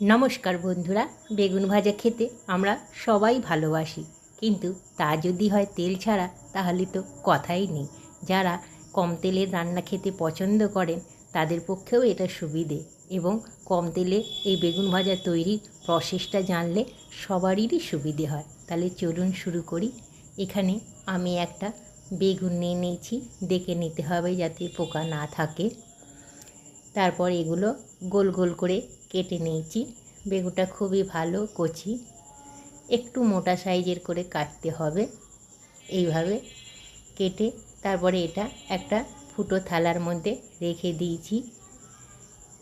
নমস্কার বন্ধুরা, বেগুন ভাজা খেতে আমরা সবাই ভালোবাসি। কিন্তু তা যদি হয় তেল ছাড়া, তাহলে তো কথাই নেই। যারা কম তেলের রান্না খেতে পছন্দ করেন, তাদের পক্ষেও এটা সুবিধে। এবং কম তেলে এই বেগুন ভাজা তৈরির প্রসেসটা জানলে সবারই সুবিধে হয়। তাহলে চলুন শুরু করি। এখানে আমি একটা বেগুন নিয়ে নিয়েছি দেখে নিতে হবে যাতে পোকা না থাকে। তারপর এগুলো গোল গোল করে কেটে নিয়েছি। বেগুনটা খুবই ভালো, কচি। একটু মোটা সাইজের করে কাটতে হবে। এইভাবে কেটে তারপরে এটা একটা ফুটো থালার মধ্যে রেখে দিয়েছি।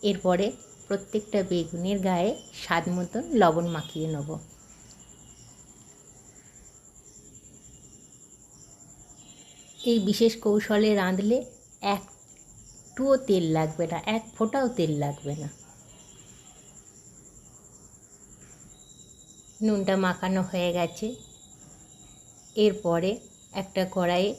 এরপরে প্রত্যেকটা বেগুনের গায়ে স্বাদ মতন লবণ মাখিয়ে নেব। এই বিশেষ কৌশলে রাঁধলে একটুও তেল লাগবে না, এক ফোঁটাও তেল লাগবে না। নুনটা মাখানো হয়ে গেছে। এরপরে একটা কড়াইয়ে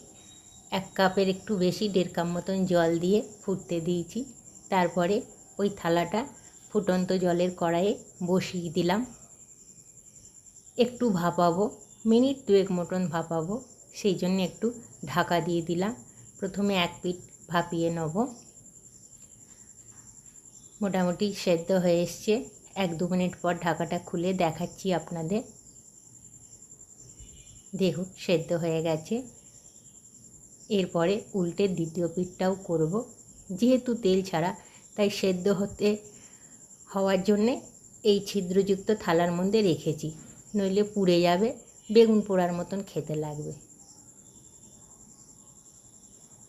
এক কাপের একটু বেশি দেড় কাপ মতন জল দিয়ে ফুটতে দিয়েছি। তারপরে ওই থালাটা ফুটন্ত জলের কড়াইয়ে বসিয়ে দিলাম। একটু ভাপাবো, মিনিট দুয়েক মতন ভাপাবো, সেই জন্য একটু ঢাকা দিয়ে দিলাম। প্রথমে এক পিঠ ভাপিয়ে নেব। মোটামুটি সেদ্ধ হয়ে এসছে। এক দু মিনিট পর ঢাকাটা খুলে দেখাচ্ছি আপনাদের। দেখুন, সেদ্ধ হয়ে গেছে। এরপরে উল্টে দ্বিতীয় পিঠটাও করব। যেহেতু তেল ছাড়া, তাই সেদ্ধ হতে, হওয়ার জন্যে এই ছিদ্রযুক্ত থালার মধ্যে রেখেছি। নইলে পুড়ে যাবে, বেগুন পোড়ার মতন খেতে লাগবে।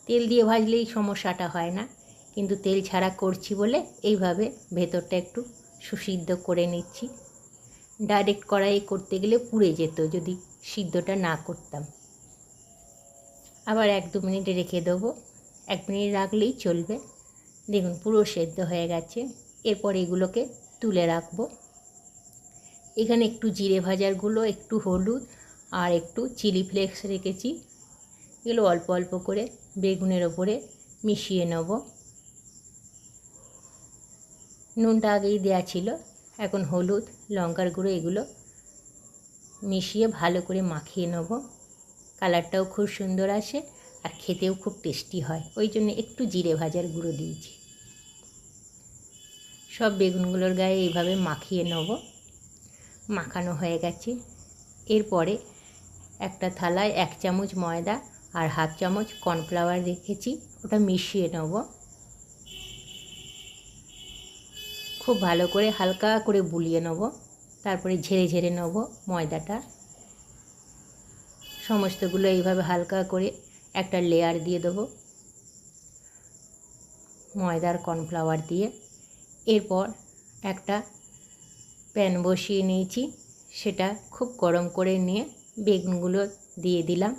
তেল দিয়ে ভাজলেই সমস্যাটা হয় না, কিন্তু তেল ছাড়া করছি বলে এইভাবে ভেতরটা একটু সুসিদ্ধ করে নিচ্ছি। ডাইরেক্ট কড়াইয়ে করতে গেলে পুড়ে যেত যদি সিদ্ধটা না করতাম। আবার এক দু মিনিট রেখে দেবো। এক মিনিট রাখলেই চলবে। দেখুন পুরো সেদ্ধ হয়ে গেছে। এরপর এগুলোকে তুলে রাখব। এখানে একটু জিরে ভাজারগুলো একটু হলুদ আর একটু চিলি ফ্লেক্স রেখেছি। এগুলো অল্প অল্প করে বেগুনের ওপরে মিশিয়ে নেব। নুনটা আগেই দেওয়া ছিল। এখন হলুদ, লঙ্কার গুঁড়ো এগুলো মিশিয়ে ভালো করে মাখিয়ে নেব। কালারটাও খুব সুন্দর আসে আর খেতেও খুব টেস্টি হয়। ওই জন্য একটু জিরে ভাজার গুঁড়ো দিয়েছি। সব বেগুনগুলোর গায়ে এইভাবে মাখিয়ে নেব। মাখানো হয়ে গেছে। এরপরে একটা থালায় এক চামচ ময়দা আর হাফ চামচ কর্নফ্লাওয়ার রেখেছি। ওটা মিশিয়ে নেব। খুব ভালো করে হালকা করে বুলিয়ে নেব। তারপরে ঝেড়ে ঝেড়ে নেব ময়দাটা। সমস্তগুলো এইভাবে হালকা করে একটা লেয়ার দিয়ে দেবো। ময়দার কর্নফ্লাওয়ার দিয়ে। এরপর একটা প্যান বসিয়ে নিয়েছি। সেটা খুব গরম করে নিয়ে বেগুনগুলো দিয়ে দিলাম।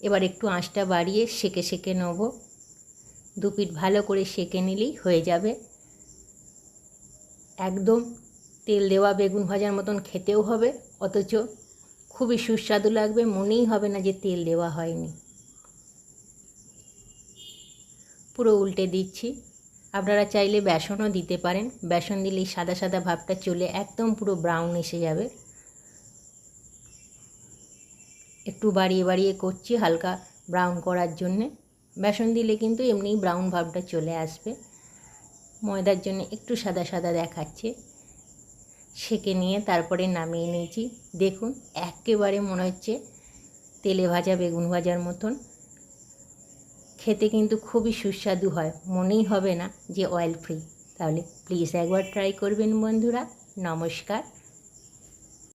এবার একটু আঁচটা বাড়িয়ে সেকে সেকে নেব। দু পিঠ ভালো করে সেকে নিলেই হয়ে যাবে। একদম তেল দেওয়া বেগুন ভাজার মতন খেতেও হবে, অথচ খুবই সুস্বাদু লাগবে, মনেই হবে না যে তেল দেওয়া হয়নি। পুরো উল্টে দিচ্ছি। আপনারা চাইলে বেসনও দিতে পারেন। বেসন দিলেই সাদা সাদা ভাবটা চলে একদম পুরো ব্রাউন এসে যাবে। একটু বাড়িয়ে বাড়িয়ে করছি হালকা ব্রাউন করার জন্যে। বেসন দিলে কিন্তু এমনিই ব্রাউন ভাবটা চলে আসবে। ময়দার জন্য একটু সাদা সাদা দেখাচ্ছে। সেকে নিয়ে তারপরে নামিয়ে নিয়েছি। দেখুন, একেবারে মনে হচ্ছে তেলে ভাজা, বেগুন ভাজার মতন। খেতে কিন্তু খুবই সুস্বাদু হয়, মনেই হবে না যে অয়েল ফ্রি তাহলে প্লিজ একবার ট্রাই করবেন বন্ধুরা। নমস্কার।